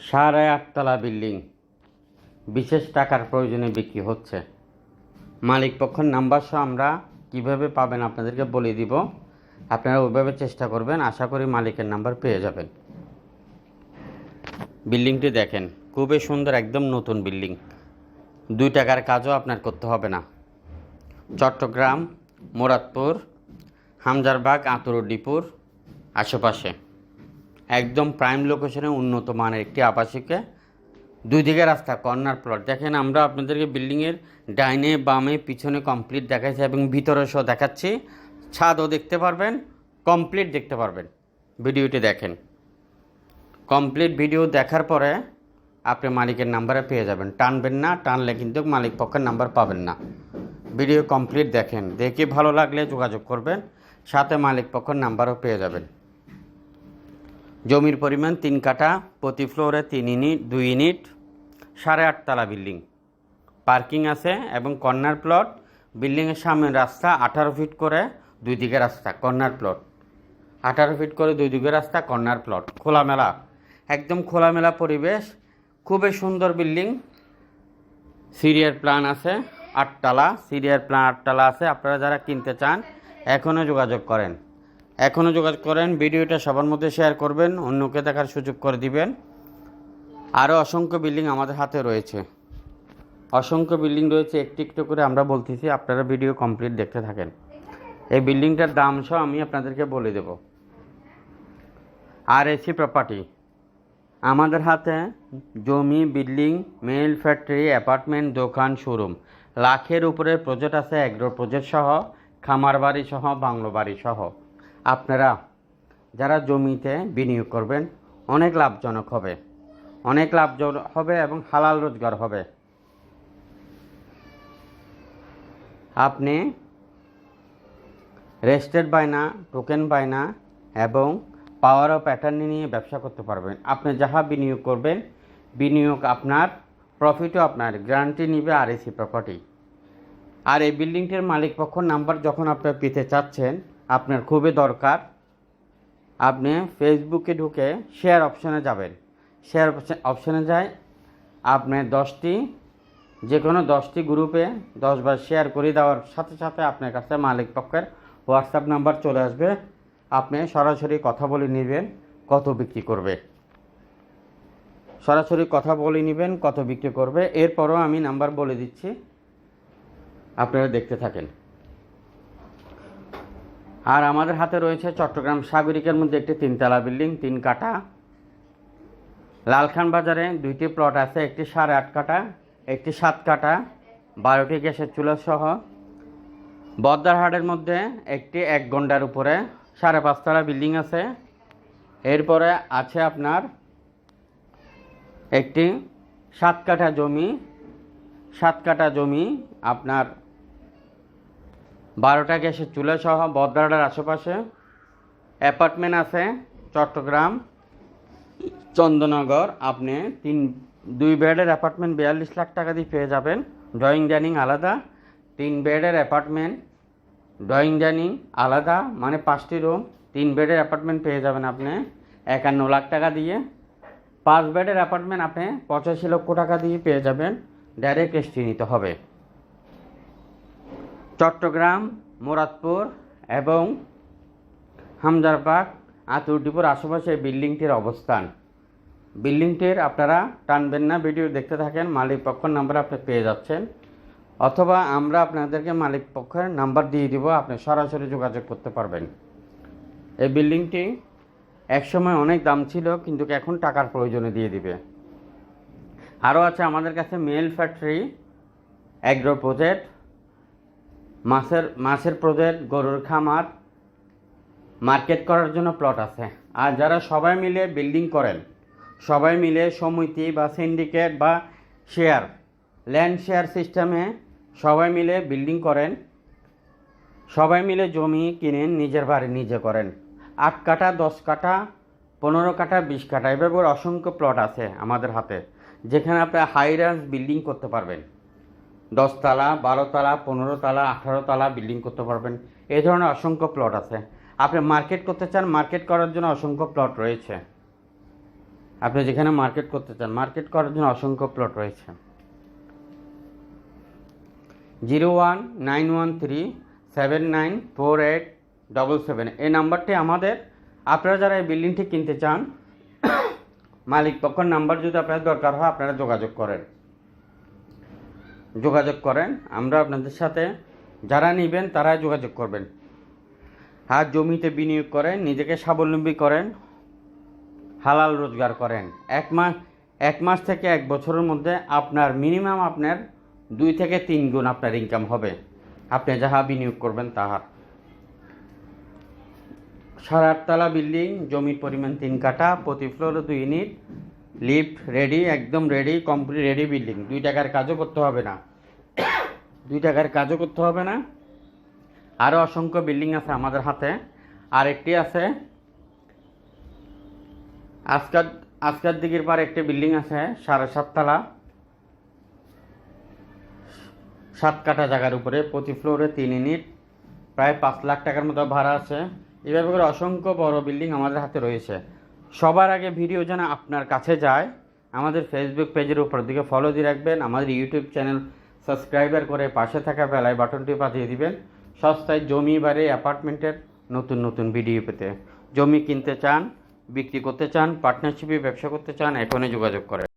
সাড়ে আটতলা বিল্ডিং। বিশেষ টাকার প্রয়োজনে বিক্রি হচ্ছে। মালিক পক্ষের নাম্বার সহ আমরা কীভাবে পাবেন আপনাদেরকে বলে দিব। আপনারা ওইভাবে চেষ্টা করবেন, আশা করি মালিকের নাম্বার পেয়ে যাবেন। বিল্ডিংটি দেখেন, খুবই সুন্দর, একদম নতুন বিল্ডিং। দুই টাকার কাজও আপনার করতে হবে না। চট্টগ্রাম, মোরাদপুর, হামজারবাগ আতরুডিপুর আশেপাশে। একদম প্রাইম লোকেশনে উন্নত মানের একটি আবাসিকে। দুই দিকে রাস্তা, কর্নার প্লট দেখেন, আমরা আপনাদেরকে বিল্ডিংয়ের ডাইনে, বামে, পিছনে কমপ্লিট দেখাচ্ছি এবং ভিতরে সহ দেখাচ্ছি। ছাদও দেখতে পারবেন কমপ্লিট দেখতে পারবেন। ভিডিওটি দেখেন। কমপ্লিট ভিডিও দেখার পরে আপনি মালিকের নাম্বারে পেয়ে যাবেন। টানবেন না, টানলে কিন্তু মালিক পক্ষের নাম্বার পাবেন না। ভিডিও কমপ্লিট দেখেন। দেখে ভালো লাগলে যোগাযোগ করবেন, সাথে মালিক পক্ষের নাম্বারও পেয়ে যাবেন। জমির পরিমাণ তিন কাঠা, প্রতি ফ্লোরে তিন ইউনিট দুই ইউনিট সাড়ে আটতলা বিল্ডিং। পার্কিং আছে এবং কর্নার প্লট। বিল্ডিংয়ের সামনে রাস্তা আঠারো ফিট করে দুই দিকে রাস্তা, কর্নার প্লট। আঠারো ফিট করে দুই দিকে রাস্তা, কর্নার প্লট। খোলামেলা, একদম খোলামেলা পরিবেশ। খুবই সুন্দর বিল্ডিং। সিরিয়ার প্ল্যান আছে আটতলা সিরিয়ার প্ল্যান আটতলা আছে। আপনারা যারা কিনতে চান, এখনও যোগাযোগ করেন। এখনও যোগাযোগ করেন, ভিডিওটা সবার মধ্যে শেয়ার করবেন, অন্যকে দেখার সুযোগ করে দিবেন। আরও অসংখ্য বিল্ডিং আমাদের হাতে রয়েছে। অসংখ্য বিল্ডিং রয়েছে, একটু একটু করে আমরা বলতেছি, আপনারা ভিডিও কমপ্লিট দেখতে থাকেন। এই বিল্ডিংটার দাম সহ আমি আপনাদেরকে বলে দেব। আর এসি প্রপার্টি আমাদের হাতে জমি বিল্ডিং মেল ফ্যাক্টরি অ্যাপার্টমেন্ট দোকান শোরুম লাখের উপরে প্রজেক্ট আছে এগ্রো প্রজেক্ট সহ খামার বাড়ি সহ, বাংলো বাড়ি সহ। আপনারা যারা জমিতে বিনিয়োগ করবেন, অনেক লাভজনক হবে। অনেক লাভজনক হবে এবং হালাল রোজগার হবে। আপনি রেস্টেড বায়না, টোকেন বায়না এবং পাওয়ার অফ প্যাটার্ন নিয়ে ব্যবসা করতে পারবেন। আপনি যাহা বিনিয়োগ করবেন, বিনিয়োগ আপনার প্রফিটও আপনার গ্যারান্টি নিবে আর এসি প্রপার্টি আর এই বিল্ডিংটির মালিক পক্ষ নাম্বার যখন আপনি পেতে চাচ্ছেন আপনার খুবই দরকার। আপনি ফেসবুকে ঢুকে শেয়ার অপশানে যাবেন। শেয়ার অপশানে যায় আপনি দশটি যে কোনো দশটি গ্রুপে দশবার শেয়ার করে দেওয়ার সাথে সাথে আপনার কাছে মালিক পক্ষের হোয়াটসঅ্যাপ নাম্বার চলে আসবে। আপনি সরাসরি কথা বলে নেবেন, কত বিক্রি করবে। সরাসরি কথা বলে নেবেন, কত বিক্রি করবে। এরপরও আমি নাম্বার বলে দিচ্ছি। আপনারা দেখতে থাকেন। আর আমাদের হাতে রয়েছে চট্টগ্রাম সাগরিকের মধ্যে একটি তিনতলা বিল্ডিং, তিন কাঠা। লালখান বাজারে দুইটি প্লট আছে, একটি সাড়ে আট কাঠা, একটি সাত কাঠা বারোটি গ্যাসের চুলা সহ। বদ্দারহাটের মধ্যে একটি এক ঘণ্টার উপরে সাড়ে পাঁচতলা বিল্ডিং আছে। এরপরে আছে আপনার একটি সাত কাঠা জমি। সাত কাঠা জমি আপনার বারোটা গ্যাসের চুলা সহ বদ্রাডার আশেপাশে অ্যাপার্টমেন্ট আছে, চট্টগ্রাম, চন্দননগর। আপনি তিন, দুই বেডের অ্যাপার্টমেন্ট বিয়াল্লিশ লাখ টাকা দিয়ে পেয়ে যাবেন। ড্রয়িং ডাইনিং আলাদা। তিন বেডের অ্যাপার্টমেন্ট, ড্রয়িং ডাইনিং আলাদা। মানে পাঁচটি রুম, তিন বেডের অ্যাপার্টমেন্ট পেয়ে যাবেন আপনি একান্ন লাখ টাকা দিয়ে। পাঁচ বেডের অ্যাপার্টমেন্ট আপনি পঁচাশি লক্ষ টাকা দিয়ে পেয়ে যাবেন। ডাইরেক্ট এসটি নিতে হবে। চট্টগ্রাম, মুরাদপুর এবং হামজারবাগ আতুরডিপুর আশেপাশে বিল্ডিংটির অবস্থান। বিল্ডিংটির আপনারা টানবেন না, ভিডিও দেখতে থাকেন মালিক পক্ষের নাম্বার আপনি পেয়ে যাচ্ছেন। অথবা আমরা আপনাদেরকে মালিক পক্ষের নাম্বার দিয়ে দিব, আপনি সরাসরি যোগাযোগ করতে পারবেন। এই বিল্ডিংটি একসময় অনেক দাম ছিল, কিন্তু এখন টাকার প্রয়োজনে দিয়ে দিবে। আরও আছে আমাদের কাছে মেল ফ্যাক্টরি, অ্যাগ্রো প্রজেক্ট মাছের মাছের প্রজেক্ট গরুর খামার মার্কেট করার জন্য প্লট আছে। আর যারা সবাই মিলে বিল্ডিং করেন, সবাই মিলে সমিতি বা সিন্ডিকেট বা শেয়ার ল্যান্ড শেয়ার সিস্টেমে সবাই মিলে বিল্ডিং করেন, সবাই মিলে জমি কিনেন, নিজের বাড়ি নিজে করেন। আট কাঠা, দশ কাঠা, পনেরো কাঠা, বিশ কাঠা, এভাবে অসংখ্য প্লট আছে আমাদের হাতে, যেখানে আপনি হাই রেঞ্জ বিল্ডিং করতে পারবেন। দশতলা বারোতলা পনেরো তলা, আঠারো তলা বিল্ডিং করতে পারবেন। এই ধরনের অসংখ্য প্লট আছে। আপনি মার্কেট করতে চান মার্কেট করার জন্য অসংখ্য প্লট রয়েছে। আপনি যেখানে মার্কেট করতে চান মার্কেট করার জন্য অসংখ্য প্লট রয়েছে। Zero one, nine one three, seven nine, four eight double seven এই নাম্বারটি আমাদের। আপনারা যারা এই বিল্ডিংটি কিনতে চান, মালিক পক্ষের নাম্বার যদি আপনার দরকার হয়, আপনারা যোগাযোগ করেন। যোগাযোগ করেন। আমরা আপনাদের সাথে যারা নেবেন তারাই যোগাযোগ করবেন। আর জমিতে বিনিয়োগ করেন, নিজেকে স্বাবলম্বী করেন, হালাল রোজগার করেন। এক মাস এক মাস থেকে এক বছরের মধ্যে আপনার মিনিমাম আপনার দুই থেকে তিন গুণ আপনার ইনকাম হবে। আপনি যাহা বিনিয়োগ করবেন তাহার সাড়ে আটতলা বিল্ডিং, জমির পরিমাণ তিন কাঠা, প্রতি ফ্লোরে দুই ইউনিট লিফট রেডি, একদম রেডি, কমপ্লিট, রেডি বিল্ডিং। দুই টাকার কাজও করতে হবে না। দুই টাকার কাজও করতে হবে না। আরও অসংখ্য বিল্ডিং আছে আমাদের হাতে। আরেকটি আছে। আজকার আজকার দিকের পর একটি বিল্ডিং আছে, সাড়ে সাততলা। সাত কাঠা জায়গার উপরে, প্রতি ফ্লোরে তিন ইউনিট। প্রায় পাঁচ লাখ টাকার মতো ভাড়া আছে। এভাবে করে অসংখ্য বড় বিল্ডিং আমাদের হাতে রয়েছে। সবার আগে ভিডিও যেন আপনার কাছে যায়, আমাদের ফেসবুক পেজের উপর দিকে ফলো দিয়ে রাখবেন, আমাদের ইউটিউব চ্যানেল সাবস্ক্রাইবার করে পাশে থাকা বেলায় বাটনটি পাঠিয়ে দিবেন। সস্তায় জমি বাড়ি অ্যাপার্টমেন্টের নতুন নতুন ভিডিও পেতে। জমি কিনতে চান, বিক্রি করতে চান পার্টনারশিপে ব্যবসা করতে চান, এখনই যোগাযোগ করেন।